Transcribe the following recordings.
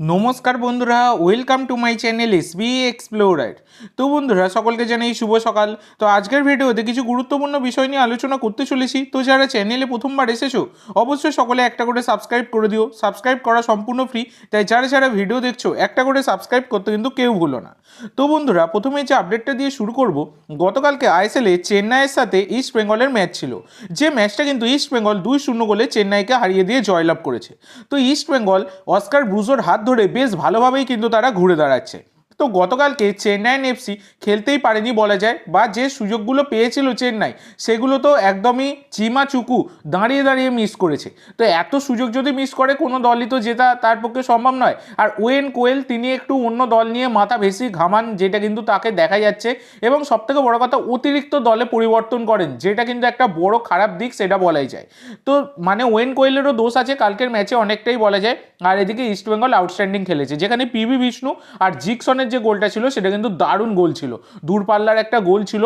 নমস্কার বন্ধুরা welcome to my channel S B explorer তো বন্ধুরা, সকলকে জানাই শুভ সকাল। তো আজকের ভিডিওতে কিছু গুরুত্বপূর্ণ বিষয় নিয়ে আলোচনা করতে চলেছি। তো যারা চ্যানেলে প্রথমবার এসেছ, অবশ্যই সকলে একটা করে সাবস্ক্রাইব করে দিও। সাবস্ক্রাইব করা সম্পূর্ণ ফ্রি তাই যারা যারা ভিডিও দেখছ, একটা করে সাবস্ক্রাইব করতে কিন্তু কেউ ভুলো না। তো বন্ধুরা, প্রথমে যে আপডেটটা দিয়ে শুরু করব, গতকালকে আইএসএলে চেন্নাইয়ের সাথে ইস্ট বেঙ্গলের ম্যাচ ছিল। যে ম্যাচটা কিন্তু ইস্ট বেঙ্গল দুই শূন্য গোলে চেন্নাইকে হারিয়ে দিয়ে জয়লাভ করেছে। তো ইস্ট বেঙ্গল অস্কার ব্রুজোর হাত ধরে বেশ ভালোভাবেই কিন্তু তারা ঘুরে দাঁড়াচ্ছে। তো গতকালকে চেন্নাইন এফসি খেলতেই পারেনি বলা যায়, বা যে সুযোগগুলো পেয়েছিল চেন্নাই, সেগুলো তো একদমই চিমা চুকু দাঁড়িয়ে দাঁড়িয়ে মিস করেছে। তো এত সুযোগ যদি মিস করে, কোনো দলই তো জেতা তার পক্ষে সম্ভব নয়। আর ওয়েন কোয়েল, তিনি একটু অন্য দল নিয়ে মাথা বেশি ঘামান, যেটা কিন্তু তাকে দেখা যাচ্ছে। এবং সবথেকে বড় কথা, অতিরিক্ত দলে পরিবর্তন করেন, যেটা কিন্তু একটা বড় খারাপ দিক, সেটা বলাই যায়। তো মানে ওয়েন কোয়েলেরও দোষ আছে, কালকের ম্যাচে অনেকটাই বলা যায়। আর এদিকে ইস্টবেঙ্গল আউটস্ট্যান্ডিং খেলেছে। যেখানে পিভি বিষ্ণু আর জিকসনের যে গোলটা ছিল, সেটা কিন্তু দারুণ গোল ছিল। দূরপাল্লার একটা গোল ছিল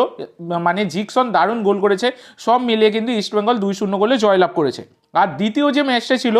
মানে জিকসন দারুণ গোল করেছে। সব মিলিয়ে কিন্তু ইস্টবেঙ্গল দুই শূন্য গোলে জয়লাভ করেছে। আর দ্বিতীয় যে ম্যাচটা ছিল,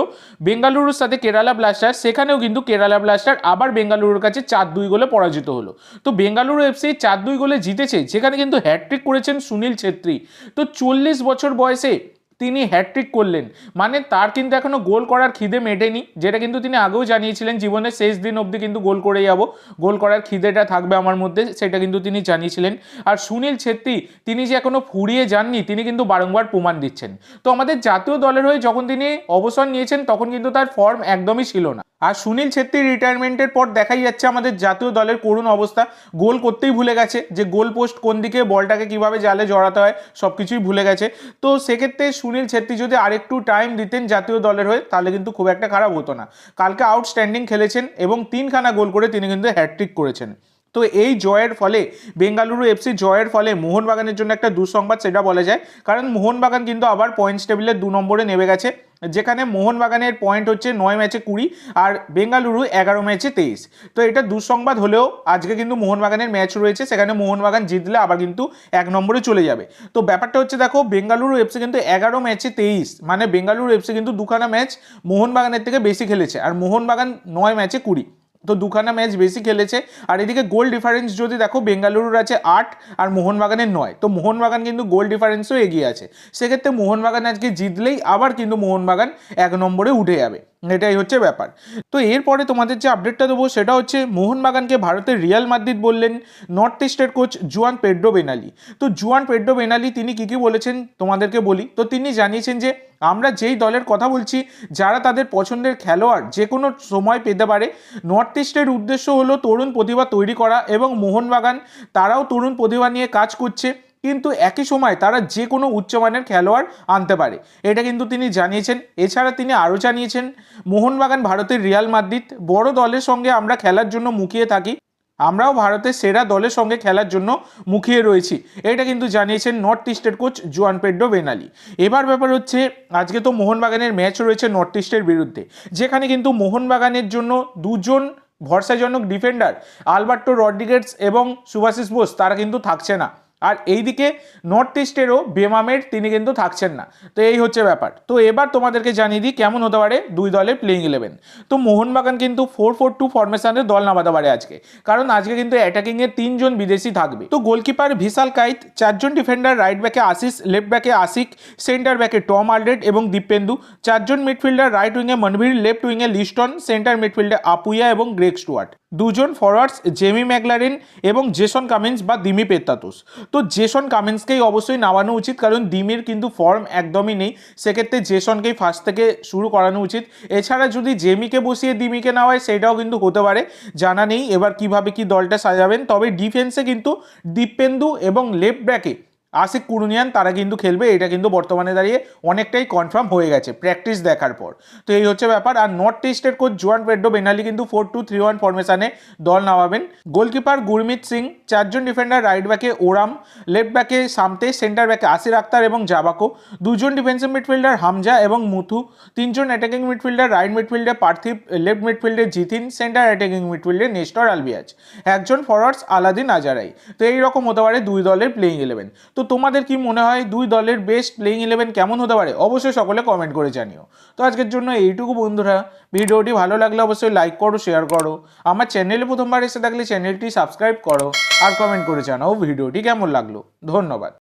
বেঙ্গালুরুর সাথে কেরালা ব্লাস্টার সেখানেও কিন্তু কেরালা ব্লাস্টার আবার বেঙ্গালুরুর কাছে চার দুই গোলে পরাজিত হলো। তো বেঙ্গালুরু এফসি চার দুই গোলে জিতেছে, যেখানে কিন্তু হ্যাট্রিক করেছেন সুনীল ছেত্রী। তো চল্লিশ বছর বয়সে তিনি হ্যাট্রিক করলেন। মানে তার কিন্তু এখনও গোল করার খিদে মেটেনি, যেটা কিন্তু তিনি আগেও জানিয়েছিলেন, জীবনের শেষ দিন অবধি কিন্তু গোল করে যাব, গোল করার খিদেটা থাকবে আমার মধ্যে, সেটা কিন্তু তিনি জানিয়েছিলেন। আর সুনীল ছেত্রী, তিনি যে এখনও ফুরিয়ে যাননি, তিনি কিন্তু বারংবার প্রমাণ দিচ্ছেন। তো আমাদের জাতীয় দলের হয়ে যখন তিনি অবসর নিয়েছেন, তখন কিন্তু তার ফর্ম একদমই ছিল না। আর সুনীল ছেত্রীর রিটায়ারমেন্টের পর দেখাই যাচ্ছে আমাদের জাতীয় দলের করুণ অবস্থা। গোল করতেই ভুলে গেছে যে গোল পোস্ট কোন দিকে, বলটাকে কীভাবে জালে জড়াতে হয় সব কিছুই ভুলে গেছে। তো সেক্ষেত্রে সুনীল ছেত্রী যদি আরেকটু টাইম দিতেন জাতীয় দলের হয়ে, তাহলে কিন্তু খুব একটা খারাপ হতো না। কালকে আউটস্ট্যান্ডিং খেলেছেন এবং তিনখানা গোল করে তিনি কিন্তু হ্যাট্রিক করেছেন। তো এই জয়ের ফলে, বেঙ্গালুরু এফসি জয়ের ফলে মোহনবাগানের জন্য একটা দুঃসংবাদ, সেটা বলা যায়। কারণ মোহনবাগান কিন্তু আবার পয়েন্টস টেবিলের দু নম্বরে নেমে গেছে। যেখানে মোহনবাগানের পয়েন্ট হচ্ছে নয় ম্যাচে কুড়ি আর বেঙ্গালুরু এগারো ম্যাচে তেইশ। তো এটা দুঃসংবাদ হলেও আজকে কিন্তু মোহনবাগানের ম্যাচ রয়েছে, সেখানে মোহনবাগান জিতলে আবার কিন্তু এক নম্বরে চলে যাবে। তো ব্যাপারটা হচ্ছে দেখো, বেঙ্গালুরু এফসি কিন্তু এগারো ম্যাচে তেইশ। মানে বেঙ্গালুরু এফসি কিন্তু দুখানা ম্যাচ মোহনবাগানের থেকে বেশি খেলেছে, আর মোহনবাগান নয় ম্যাচে কুড়ি। তো দুখানা ম্যাচ বেশি খেলেছে। আর এদিকে গোল ডিফারেন্স যদি দেখো, বেঙ্গালুরুর আছে আট আর মোহনবাগানের নয়। তো মোহনবাগান কিন্তু গোল ডিফারেন্সও এগিয়ে আছে। সেক্ষেত্রে মোহনবাগান আজকে জিতলেই আবার কিন্তু মোহনবাগান এক নম্বরে উঠে যাবে। এটাই হচ্ছে ব্যাপার। তো এরপরে তোমাদের যে আপডেটটা দেবো সেটা হচ্ছে মোহনবাগানকে ভারতের রিয়াল মাদ্রিদ বললেন নর্থ ইস্টের কোচ জুয়ান পেড্রো বেনালি। তো জুয়ান পেড্রো বেনালি তিনি কী কী বলেছেন তোমাদেরকে বলি? তো তিনি জানিয়েছেন যে, আমরা যেই দলের কথা বলছি, যারা তাদের পছন্দের খেলোয়াড় যে কোনো সময় পেতে পারে নর্থ ইস্টের উদ্দেশ্য হলো তরুণ প্রতিভা তৈরি করা এবং মোহনবাগান তারাও তরুণ প্রতিভা নিয়ে কাজ করছে। কিন্তু একই সময় তারা যে কোনো উচ্চমানের খেলোয়াড় আনতে পারে। এটা কিন্তু তিনি জানিয়েছেন। এছাড়া তিনি আরও জানিয়েছেন, মোহনবাগান ভারতের রিয়াল মাদ্রিদ, বড় দলের সঙ্গে আমরা খেলার জন্য মুখিয়ে থাকি। আমরাও ভারতের সেরা দলের সঙ্গে খেলার জন্য মুখিয়ে রয়েছি। এটা কিন্তু জানিয়েছেন নর্থ ইস্টের কোচ জুয়ান পেড্রো বেনালি। এবার ব্যাপার হচ্ছে, আজকে তো মোহনবাগানের ম্যাচ রয়েছে নর্থ ইস্টের বিরুদ্ধে। যেখানে কিন্তু মোহনবাগানের জন্য দুজন ভরসাজনক ডিফেন্ডার, আলবার্টো রড্রিগেটস এবং সুভাশিস বোস, তারা কিন্তু থাকছে না। আর এইদিকে নর্থ ইস্টেরও বেমামের তিনি কিন্তু থাকছেন না। তো এই হচ্ছে ব্যাপার। তো এবার তোমাদেরকে জানিয়ে দিই কেমন হতে পারে দুই দলের প্লেইং ইলেভেন তো মোহনবাগান কিন্তু ফোর ফোর টু ফরমেশনে দল নামাতে পারে আজকে। কারণ আজকে কিন্তু অ্যাটাকিংয়ে তিনজন বিদেশি থাকবে। তো গোলকিপার ভিশাল কাইত, চারজন ডিফেন্ডার রাইট ব্যাকে আশিস লেফট ব্যাকে আশিক সেন্টার ব্যাকে টম আলডেড এবং দীপেন্দু। চারজন মিডফিল্ডার রাইট উইংয়ে মনভীর লেফট উইংয়ে লিস্টন সেন্টার মিডফিল্ডে আপুইয়া এবং গ্রেক স্টুয়ার্ট। দুজন ফরওয়ার্ডস জেমি ম্যাকলারিন এবং জেসন কামিন্স বা দিমি পেত্তাতুস। তো জেসন কামিন্সকেই অবশ্যই নামানো উচিত, কারণ দিমির কিন্তু ফর্ম একদমই নেই। সেক্ষেত্রে জেসনকেই ফার্স্ট থেকে শুরু করানো উচিত। এছাড়া যদি জেমিকে বসিয়ে দিমিকে নেওয়ায় সেটাও কিন্তু হতে পারে। জানা নেই এবার কীভাবে কি দলটা সাজাবেন। তবে ডিফেন্সে কিন্তু দীপেন্দু এবং লেফট ব্যাকে আশিক কুরুনিয়ান, তারা কিন্তু খেলবে, এটা কিন্তু বর্তমানে দাঁড়িয়ে অনেকটাই কনফার্ম হয়ে গেছে প্র্যাকটিস দেখার পর। তো এই হচ্ছে ব্যাপার, আর নর্থ ইস্টের কোচ জোয়ান পেড্রো বেনালি কিন্তু ফোর টু থ্রি ওয়ান ফরমেশনে দল নামাবেন। গোলকিপার গুরমিত সিং, চারজন ডিফেন্ডার রাইট ব্যাকে ওরাম লেফট ব্যাকে সামতে সেন্টার ব্যাকে আসির আক্তার এবং জাবাকো, দুজন ডিফেন্সিভ মিডফিল্ডার হামজা এবং মুথু, তিনজন অ্যাটাকিং মিডফিল্ডার রাইট মিডফিল্ডে পার্থিব লেফট মিডফিল্ডে জিতিন সেন্টার অ্যাটাকিং মিডফিল্ডে নেস্টর আলবিয়াজ। একজন ফরওয়ার্ডস আলাদিন আজারাই। তো এইরকম হতে পারে দুই দলের প্লেইং ইলেভেন তো তোমাদের কি মনে হয় দুই দলের বেস্ট প্লেইং ইলেভেন কেমন হতে পারে? অবশ্যই সকলে কমেন্ট করে জানিও। তো আজকের জন্য এইটুকু বন্ধুরা। ভিডিওটি ভালো লাগলে অবশ্যই লাইক করো শেয়ার করো। আমার চ্যানেলে প্রথমবার এসে থাকলে চ্যানেলটি সাবস্ক্রাইব করো আর কমেন্ট করে জানাও ভিডিওটি কেমন লাগল। ধন্যবাদ।